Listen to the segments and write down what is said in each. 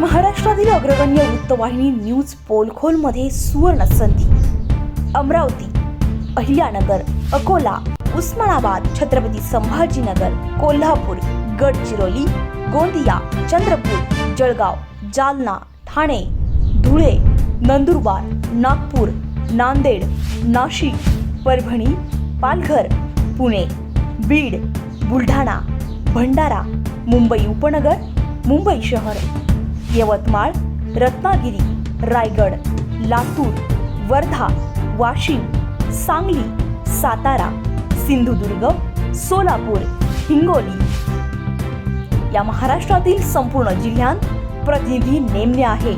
महाराष्ट्रातील अग्रगण्य वृत्तवाहिनी न्यूज पोलखोलमध्ये सुवर्ण संधी. अमरावती अहिल्यानगर अकोला उस्मानाबाद छत्रपती संभाजीनगर कोल्हापूर गडचिरोली गोंदिया चंद्रपूर जळगाव जालना ठाणे धुळे नंदुरबार नागपूर नांदेड नाशिक परभणी पालघर पुणे बीड बुलढाणा भंडारा मुंबई उपनगर मुंबई शहर. यवतमाळ रत्नागिरी रायगड लातूर वर्धा वाशिम सांगली सातारा सिंधुदुर्ग सोलापूर हिंगोली. या महाराष्ट्रातील संपूर्ण जिल्ह्यांत प्रतिनिधी नेमले आहे.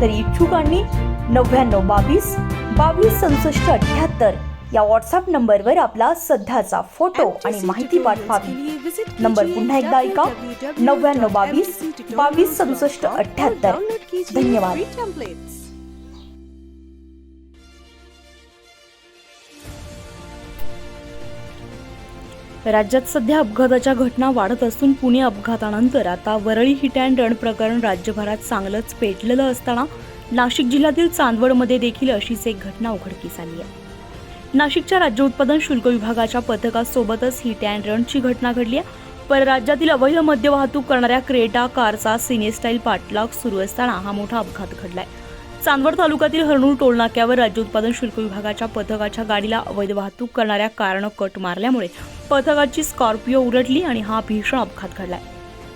तर इच्छुकांनी नव्याण्णव बावीस बावीस सदुसष्ट अठ्याहत्तर या व्हॉट्सअप नंबरवर आपला सध्याचा फोटो आणि माहिती पाठवावी नंबर पुन्हा एकदा ऐका. नव्याण्णव बावीस बावीस सदुसष्ट अठ्याहत्तर. धन्यवाद. राज्यात सध्या अपघाताच्या घटना वाढत असून पुणे अपघातानंतर आता वरळी हिट अँड रन प्रकरण राज्यभरात चांगलंच पेटलेलं असताना नाशिक जिल्ह्यातील चांदवडमध्ये देखील अशीच एक घटना उघडकीस आली आहे. नाशिकच्या राज्य उत्पादन शुल्क विभागाच्या पथकासोबतच हिट अँड रनची घटना घडली आहे. परराज्यातील अवैध मद्य वाहतूक करणाऱ्या क्रेटा कारचा सिनेस्टाईल पाठलाग सुरू असताना हा मोठा अपघात घडलाय. चांदवड तालुक्यातील हरणूर टोलनाक्यावर राज्य उत्पादन शुल्क विभागाच्या पथकाच्या गाडीला अवैध वाहतूक करणाऱ्या कारनं कट मारल्यामुळे पथकाची स्कॉर्पिओ उलटली आणि हा भीषण अपघात घडलाय.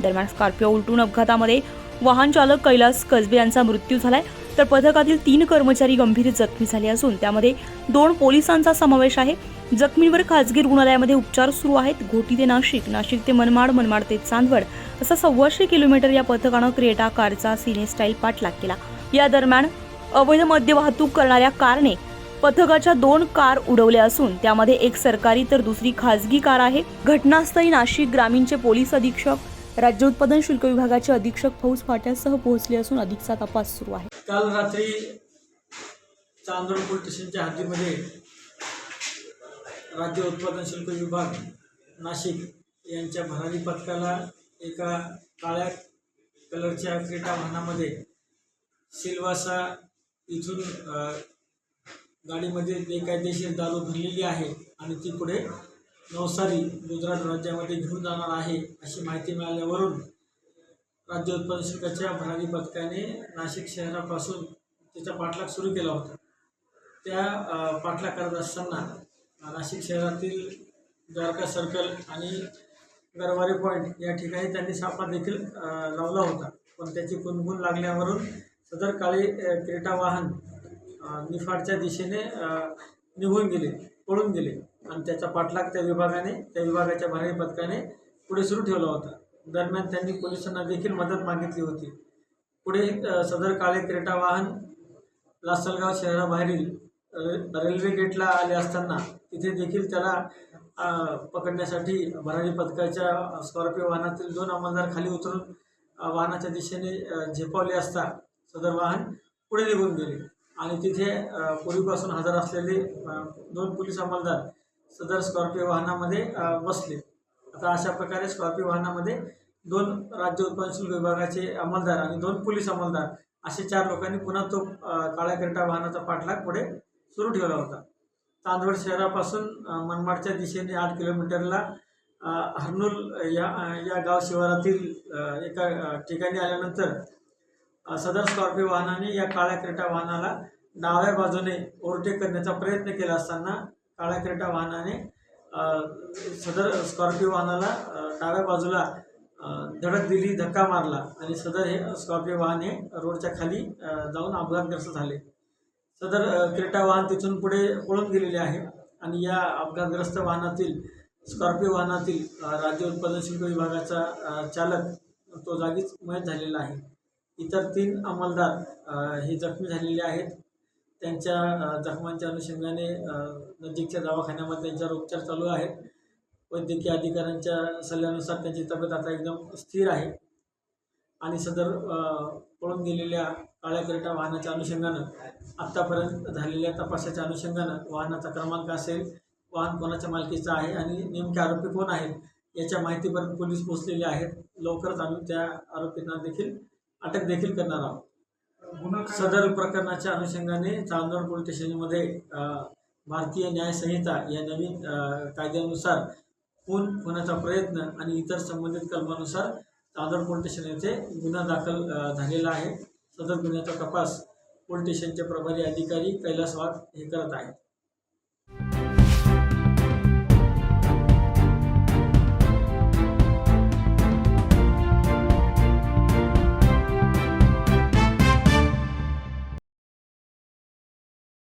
दरम्यान स्कॉर्पिओ उलटून अपघातामध्ये वाहन चालक कैलास कसबे यांचा मृत्यू झालाय. तर पथकातील तीन कर्मचारी गंभीर जखमी झाले असून त्यामध्ये दोन पोलिसांचा समावेश आहे. जखमींवर खासगी रुग्णालयामध्ये उपचार सुरू आहेत. घोटी ते नाशिक नाशिक ते मनमाड मनमाड ते चांदवड असा सव्वाशे किलोमीटर या पथकानं क्रेटा कारचा सिने स्टाईल पाठलाग केला. या दरम्यान अवैध मद्य वाहतूक करणाऱ्या कारने पथकाच्या दोन कार उडवल्या असून त्यामध्ये एक सरकारी तर दुसरी खासगी कार आहे. घटनास्थळी नाशिक ग्रामीणचे पोलीस अधीक्षक राज्य उत्पादन शुल्क विभागाचे अधीक्षक फौज फाट्यासह पोहोचले असून अधिकचा तपास सुरू आहे. काल रात्री चांदोड पोलीस स्टेशनच्या हद्दीमध्ये राज्य उत्पादन शुल्क विभाग नाशिक यांच्या भरारी पथकाला एका काळ्या कलरच्या क्रेटा वाहनामध्ये सिलवासा इथून गाडीमध्ये बेकायदेशीर दारू भरलेली आहे आणि ती पुढे नवसारी गुजरात राज्यामध्ये घेऊन जाणार आहे अशी माहिती मिळाल्यावरून राज्य उत्पादन शुल्काच्या भरारी पथकाने नाशिक शहरापासून त्याचा पाठलाग सुरू केला होता. त्या पाठलाग करत असताना नाशिक शहरातील द्वारका सर्कल आणि गरवारे पॉईंट या ठिकाणी त्यांनी सापळा देखील लावला होता. पण त्याची कुणकुण लागल्यावरून सदर काळी क्रेटा वाहन निफाडच्या दिशेने निघून गेले पळून गेले आणि त्याचा पाठलाग त्या विभागाने त्या विभागाच्या भरारी पथकाने पुढे सुरू ठेवला होता. दरम्यान त्यांनी पोलिसांना देखील मदत मागितली होती. पुढे सदर काळे क्रेटा वाहन लासलगाव शहराबाहेरील रेल्वे गेटला आले असताना तिथे देखील त्याला पकडण्यासाठी भरारी पथकाच्या स्कॉर्पिओ वाहनातील दोन अंमलदार खाली उतरून वाहनाच्या दिशेने झेपावले असता सदर वाहन पुढे निघून गेले. आणि तिथे पूर्वीपासून हजर असलेले दोन पोलीस अंमलदार सदर स्कॉर्पिओ वाहनामध्ये बसले. आता अशा प्रकारे स्कॉर्पिओ वाहनामध्ये दोन राज्य उत्पादन शुल्क विभागाचे अंमलदार आणि दोन पोलीस अंमलदार असे चार लोकांनी पुन्हा तो काळ्या क्रेटा वाहनाचा पाठलाग पुढे सुरू ठेवला होता. चांदवड शहरापासून मनमाडच्या दिशेने आठ किलोमीटरला हर्नुल हर्नूल या या गाव शिवारातील एका ठिकाणी आल्यानंतर सदर स्कॉर्पिओ वाहनाने या काळ्या क्रेटा वाहनाला डाव्या बाजूने ओव्हरटेक करण्याचा प्रयत्न केला असताना काळ्या क्रेटा वाहनाने सदर स्कॉर्पिओ वाहनाला डाव्या बाजूला धडक दिली धक्का मारला आणि सदर हे स्कॉर्पिओ वाहन हे रोडच्या खाली जाऊन अपघातग्रस्त झाले. सदर क्रेटा वाहन तिथून पुढे पळून गेलेले आहे आणि या अपघातग्रस्त वाहनातील स्कॉर्पिओ वाहनातील राज्य उत्पादन शुल्क विभागाचा चालक तो जागीच मयत झालेला आहे. इतर तीन अंमलदार हे जखमी झालेले आहेत. त्यांच्या जखमांच्या अनुषंगाने नजीकच्या दवाखान्यामध्ये त्यांच्यावर उपचार चालू आहेत वैद्यकीय अधिकाऱ्यांच्या सल्ल्यानुसार त्यांची तब्येत आता एकदम स्थिर आहे. आणि सदर पळून गेलेल्या काळ्या वाहनाच्या अनुषंगानं आत्तापर्यंत झालेल्या तपासाच्या अनुषंगानं वाहनाचा क्रमांक असेल वाहन कोणाच्या मालकीचं आहे आणि नेमके आरोपी कोण आहेत याच्या माहितीपर्यंत पोलीस पोहोचलेले आहेत. लवकरच आम्ही त्या आरोपींना देखील अटक देखील करणार आहोत. सदर प्रकरणाच्या अनुषंगाने चांदवड पोलीस स्टेशनमध्ये भारतीय न्याय संहिता या नवीन कायद्यानुसार खून होण्याचा प्रयत्न आणि इतर संबंधित कलमानुसार चांदवड पोलीस स्टेशन येथे गुन्हा दाखल झालेला आहे. सदर गुन्ह्याचा तपास पोलीस स्टेशनचे प्रभारी अधिकारी कैलास वाघ हे करत आहेत.